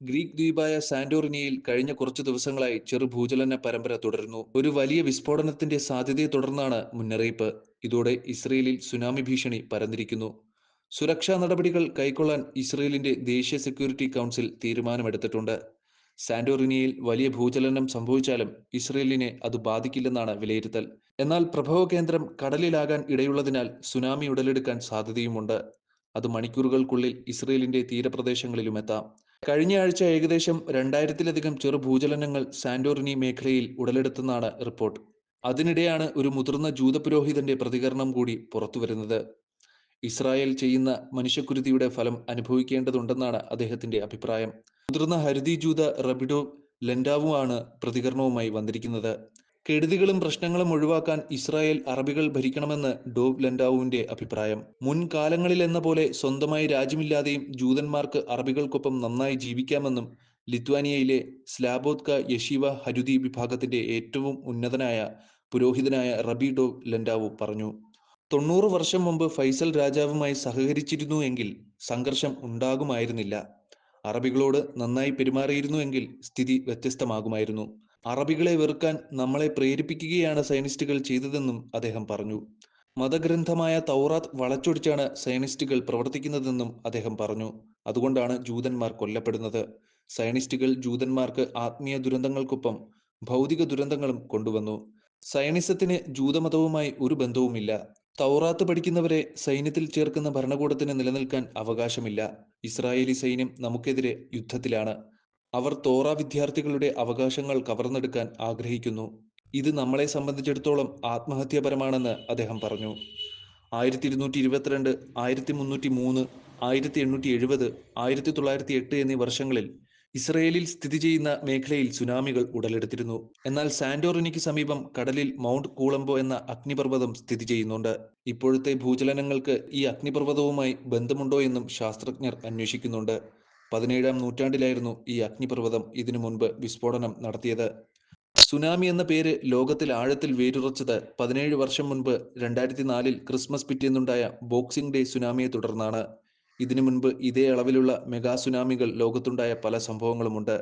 Greek ദ്വീപായ സാന്റോറിനിയിൽ കഴിഞ്ഞ കുറച്ചു ദിവസങ്ങളായി ചെറു ഭൂചലന പരമ്പര തുടരുന്നു. ഒരു വലിയ വിസ്ഫോടനത്തിന്റെ സാധ്യതയെ തുടർന്നാണ് മുന്നറിയിപ്പ്. ഇതോടെ ഇസ്രയേലിൽ സുനാമി ഭീഷണി പരന്നിരിക്കുന്നു. സുരക്ഷാ നടപടികൾ കൈക്കൊള്ളാൻ ഇസ്രയേലിന്റെ ദേശീയ സെക്യൂരിറ്റി കൗൺസിൽ തീരുമാനമെടുത്തിട്ടുണ്ട്. സാന്റോറിനിയിൽ വലിയ ഭൂചലനം സംഭവിച്ചാലും ഇസ്രയേലിനെ അത് ബാധിക്കില്ലെന്നാണ് വിലയിരുത്തൽ. എന്നാൽ പ്രഭവ കേന്ദ്രം കടലിലാകാൻ ഇടയുള്ളതിനാൽ സുനാമി ഉടലെടുക്കാൻ സാധ്യതയുമുണ്ട്. അത് മണിക്കൂറുകൾക്കുള്ളിൽ ഇസ്രയേലിന്റെ തീരപ്രദേശങ്ങളിലും എത്താം. കഴിഞ്ഞ ആഴ്ച ഏകദേശം രണ്ടായിരത്തിലധികം ചെറു ഭൂചലനങ്ങൾ സാന്റോറിനി മേഖലയിൽ ഉടലെടുത്തെന്നാണ് റിപ്പോർട്ട്. അതിനിടെയാണ് ഒരു മുതിർന്ന ജൂത പുരോഹിതന്റെ പ്രതികരണം കൂടി പുറത്തുവരുന്നത്. ഇസ്രായേൽ ചെയ്യുന്ന മനുഷ്യക്കുരുതിയുടെ ഫലം അനുഭവിക്കേണ്ടതുണ്ടെന്നാണ് അദ്ദേഹത്തിന്റെ അഭിപ്രായം. മുതിർന്ന ഹരിതി ജൂത റബിഡോ ലെൻഡാവുമാണ് പ്രതികരണവുമായി വന്നിരിക്കുന്നത്. കെടുതികളും പ്രശ്നങ്ങളും ഒഴിവാക്കാൻ ഇസ്രായേൽ അറബികൾ ഭരിക്കണമെന്ന് ഡോവ് ലൻഡാവുവിന്റെ അഭിപ്രായം. മുൻകാലങ്ങളിൽ എന്ന പോലെ സ്വന്തമായി രാജ്യമില്ലാതെയും ജൂതന്മാർക്ക് അറബികൾക്കൊപ്പം നന്നായി ജീവിക്കാമെന്നും ലിത്വാനിയയിലെ സ്ലാബോത്ക യശീവ ഹരുതി വിഭാഗത്തിന്റെ ഏറ്റവും ഉന്നതനായ പുരോഹിതനായ റബി ഡോവ് ലൻഡാവു പറഞ്ഞു. തൊണ്ണൂറ് വർഷം മുമ്പ് ഫൈസൽ രാജാവുമായി സഹകരിച്ചിരുന്നു എങ്കിൽ സംഘർഷം ഉണ്ടാകുമായിരുന്നില്ല. അറബികളോട് നന്നായി പെരുമാറിയിരുന്നുവെങ്കിൽ സ്ഥിതി വ്യത്യസ്തമാകുമായിരുന്നു. അറബികളെ വെറുക്കാൻ നമ്മളെ പ്രേരിപ്പിക്കുകയാണ് സയനിസ്റ്റുകൾ ചെയ്തതെന്നും അദ്ദേഹം പറഞ്ഞു. മതഗ്രന്ഥമായ തൗറാത്ത് വളച്ചൊടിച്ചാണ് സയനിസ്റ്റുകൾ പ്രവർത്തിക്കുന്നതെന്നും അദ്ദേഹം പറഞ്ഞു. അതുകൊണ്ടാണ് ജൂതന്മാർ കൊല്ലപ്പെടുന്നത്. സയനിസ്റ്റുകൾ ജൂതന്മാർക്ക് ആത്മീയ ദുരന്തങ്ങൾക്കൊപ്പം ഭൗതിക ദുരന്തങ്ങളും കൊണ്ടുവന്നു. സയനിസത്തിന് ജൂതമതവുമായി ഒരു ബന്ധവുമില്ല. തൗറാത്ത് പഠിക്കുന്നവരെ സൈന്യത്തിൽ ചേർക്കുന്ന ഭരണകൂടത്തിന് നിലനിൽക്കാൻ അവകാശമില്ല. ഇസ്രായേലി സൈന്യം നമുക്കെതിരെ യുദ്ധത്തിലാണ്. അവർ തോറ വിദ്യാർത്ഥികളുടെ അവകാശങ്ങൾ കവർന്നെടുക്കാൻ ആഗ്രഹിക്കുന്നു. ഇത് നമ്മളെ സംബന്ധിച്ചിടത്തോളം ആത്മഹത്യാപരമാണെന്ന് അദ്ദേഹം പറഞ്ഞു. ആയിരത്തി ഇരുന്നൂറ്റി ഇരുപത്തിരണ്ട് ആയിരത്തി മുന്നൂറ്റി മൂന്ന് ആയിരത്തി എണ്ണൂറ്റി എഴുപത് ആയിരത്തി തൊള്ളായിരത്തി എട്ട് എന്നീ വർഷങ്ങളിൽ ഇസ്രയേലിൽ സ്ഥിതി ചെയ്യുന്ന മേഖലയിൽ സുനാമികൾ ഉടലെടുത്തിരുന്നു. എന്നാൽ സാന്റോറിനിക്ക് സമീപം കടലിൽ മൗണ്ട് കൂളംബോ എന്ന അഗ്നിപർവതം സ്ഥിതി ചെയ്യുന്നുണ്ട്. ഇപ്പോഴത്തെ ഭൂചലനങ്ങൾക്ക് ഈ അഗ്നിപർവതവുമായി ബന്ധമുണ്ടോ എന്നും ശാസ്ത്രജ്ഞർ അന്വേഷിക്കുന്നുണ്ട്. പതിനേഴാം നൂറ്റാണ്ടിലായിരുന്നു ഈ അഗ്നിപർവതം ഇതിനു മുൻപ് വിസ്ഫോടനം നടത്തിയത്. സുനാമി എന്ന പേര് ലോകത്തിൽ ആഴത്തിൽ വേരുറച്ചത് പതിനേഴ് വർഷം മുൻപ് രണ്ടായിരത്തി നാലിൽ ക്രിസ്മസ് പിറ്റേന്നുണ്ടായ ബോക്സിംഗ് ഡേ സുനാമിയെ തുടർന്നാണ്. ഇതിനു മുൻപ് ഇതേ അളവിലുള്ള മെഗാ സുനാമികൾ ലോകത്തുണ്ടായ പല സംഭവങ്ങളുമുണ്ട്.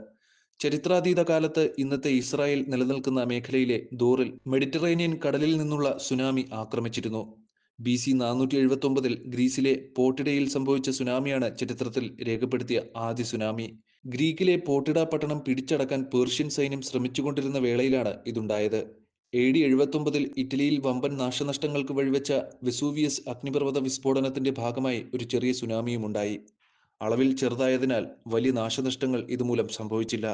ചരിത്രാതീത കാലത്ത് ഇന്നത്തെ ഇസ്രായേൽ നിലനിൽക്കുന്ന മേഖലയിലെ ദൂറിൽ മെഡിറ്ററേനിയൻ കടലിൽ നിന്നുള്ള സുനാമി ആക്രമിച്ചിരുന്നു. ബി സി നാനൂറ്റി എഴുപത്തി ഗ്രീസിലെ പോട്ടിഡയിൽ സംഭവിച്ച സുനാമിയാണ് ചരിത്രത്തിൽ രേഖപ്പെടുത്തിയ ആദ്യ സുനാമി. ഗ്രീക്കിലെ പോട്ടിഡ പട്ടണം പിടിച്ചടക്കാൻ പേർഷ്യൻ സൈന്യം ശ്രമിച്ചുകൊണ്ടിരുന്ന വേളയിലാണ് ഇതുണ്ടായത്. എ ഡി എഴുപത്തൊമ്പതിൽ ഇറ്റലിയിൽ വമ്പൻ നാശനഷ്ടങ്ങൾക്ക് വഴിവെച്ച വെസൂവിയസ് അഗ്നിപർവത വിസ്ഫോടനത്തിന്റെ ഭാഗമായി ഒരു ചെറിയ സുനാമിയും ഉണ്ടായി. അളവിൽ ചെറുതായതിനാൽ വലിയ നാശനഷ്ടങ്ങൾ ഇതുമൂലം സംഭവിച്ചില്ല.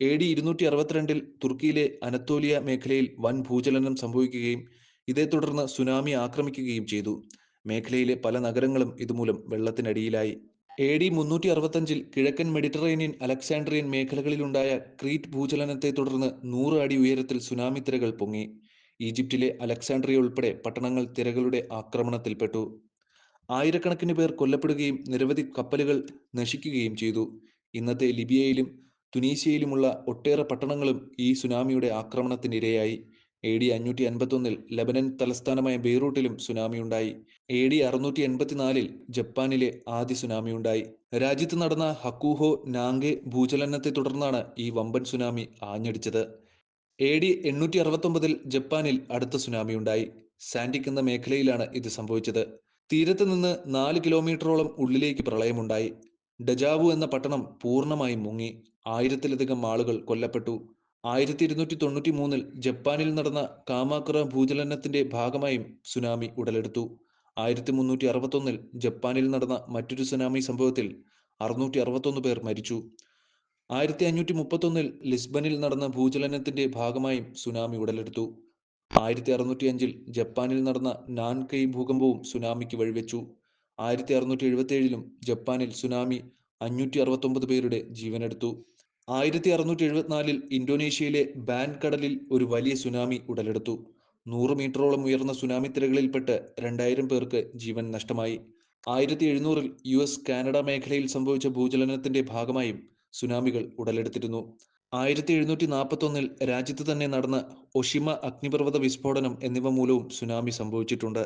എ ഡി ഇരുന്നൂറ്റി അറുപത്തിരണ്ടിൽ തുർക്കിയിലെ അനത്തോലിയ മേഖലയിൽ വൻ ഭൂചലനം സംഭവിക്കുകയും ഇതേ തുടർന്ന് സുനാമി ആക്രമിക്കുകയും ചെയ്തു. മേഖലയിലെ പല നഗരങ്ങളും ഇതുമൂലം വെള്ളത്തിനടിയിലായി. എ ഡി മുന്നൂറ്റി അറുപത്തഞ്ചിൽ കിഴക്കൻ മെഡിറ്ററേനിയൻ അലക്സാൻഡ്രിയൻ മേഖലകളിലുണ്ടായ ക്രീറ്റ് ഭൂചലനത്തെ തുടർന്ന് നൂറ് അടി ഉയരത്തിൽ സുനാമി തിരകൾ പൊങ്ങി. ഈജിപ്തിലെ അലക്സാൻഡ്രിയ ഉൾപ്പെടെ പട്ടണങ്ങൾ തിരകളുടെ ആക്രമണത്തിൽപ്പെട്ടു. ആയിരക്കണക്കിന് പേർ കൊല്ലപ്പെടുകയും നിരവധി കപ്പലുകൾ നശിക്കുകയും ചെയ്തു. ഇന്നത്തെ ലിബിയയിലും തുനീഷ്യയിലുമുള്ള ഒട്ടേറെ പട്ടണങ്ങളും ഈ സുനാമിയുടെ ആക്രമണത്തിനിരയായി. എ ഡി അഞ്ഞൂറ്റി അൻപത്തൊന്നിൽ ലബനൻ തലസ്ഥാനമായ ബെയ്റൂട്ടിലും സുനാമി ഉണ്ടായി എ ഡി അറുന്നൂറ്റി എൺപത്തിനാലിൽ ജപ്പാനിലെ ആദ്യ സുനാമി ഉണ്ടായി രാജ്യത്ത് നടന്ന ഹക്കൂഹോ നാങ്കെ ഭൂചലനത്തെ തുടർന്നാണ് ഈ വമ്പൻ സുനാമി ആഞ്ഞടിച്ചത്. എ ഡി എണ്ണൂറ്റി അറുപത്തൊമ്പതിൽ ജപ്പാനിൽ അടുത്ത സുനാമി ഉണ്ടായി സാൻഡിക് എന്ന മേഖലയിലാണ് ഇത് സംഭവിച്ചത്. തീരത്ത് നിന്ന് നാല് കിലോമീറ്ററോളം ഉള്ളിലേക്ക് പ്രളയമുണ്ടായി. ഡജാവു എന്ന പട്ടണം പൂർണമായും മുങ്ങി. ആയിരത്തിലധികം ആളുകൾ കൊല്ലപ്പെട്ടു. ആയിരത്തി ഇരുന്നൂറ്റി തൊണ്ണൂറ്റി മൂന്നിൽ ജപ്പാനിൽ നടന്ന കാമാക്കുറ ഭൂചലനത്തിന്റെ ഭാഗമായും സുനാമി ഉടലെടുത്തു. ആയിരത്തി മുന്നൂറ്റി അറുപത്തൊന്നിൽ ജപ്പാനിൽ നടന്ന മറ്റൊരു സുനാമി സംഭവത്തിൽ അറുന്നൂറ്റി അറുപത്തൊന്ന് പേർ മരിച്ചു. ആയിരത്തി അഞ്ഞൂറ്റി മുപ്പത്തൊന്നിൽ ലിസ്ബനിൽ നടന്ന ഭൂചലനത്തിന്റെ ഭാഗമായും സുനാമി ഉടലെടുത്തു. ആയിരത്തി അറുന്നൂറ്റി അഞ്ചിൽ ജപ്പാനിൽ നടന്ന നാൻകൈ ഭൂകമ്പവും സുനാമിക്ക് വഴിവെച്ചു. ആയിരത്തി അറുന്നൂറ്റി എഴുപത്തി ഏഴിലും ജപ്പാനിൽ സുനാമി അഞ്ഞൂറ്റി അറുപത്തൊമ്പത് പേരുടെ ജീവനെടുത്തു. ആയിരത്തി അറുന്നൂറ്റി എഴുപത്തിനാലിൽ ഇന്തോനേഷ്യയിലെ ബാൻ കടലിൽ ഒരു വലിയ സുനാമി ഉടലെടുത്തു. നൂറ് മീറ്ററോളം ഉയർന്ന സുനാമി തിരകളിൽപ്പെട്ട് രണ്ടായിരം പേർക്ക് ജീവൻ നഷ്ടമായി. ആയിരത്തി എഴുന്നൂറിൽ യു എസ് കാനഡ മേഖലയിൽ സംഭവിച്ച ഭൂചലനത്തിന്റെ ഭാഗമായും സുനാമികൾ ഉടലെടുത്തിരുന്നു. ആയിരത്തി എഴുന്നൂറ്റി നാൽപ്പത്തൊന്നിൽ രാജ്യത്ത് തന്നെ നടന്ന ഒഷിമ അഗ്നിപർവത വിസ്ഫോടനം എന്നിവ മൂലവും സുനാമി സംഭവിച്ചിട്ടുണ്ട്.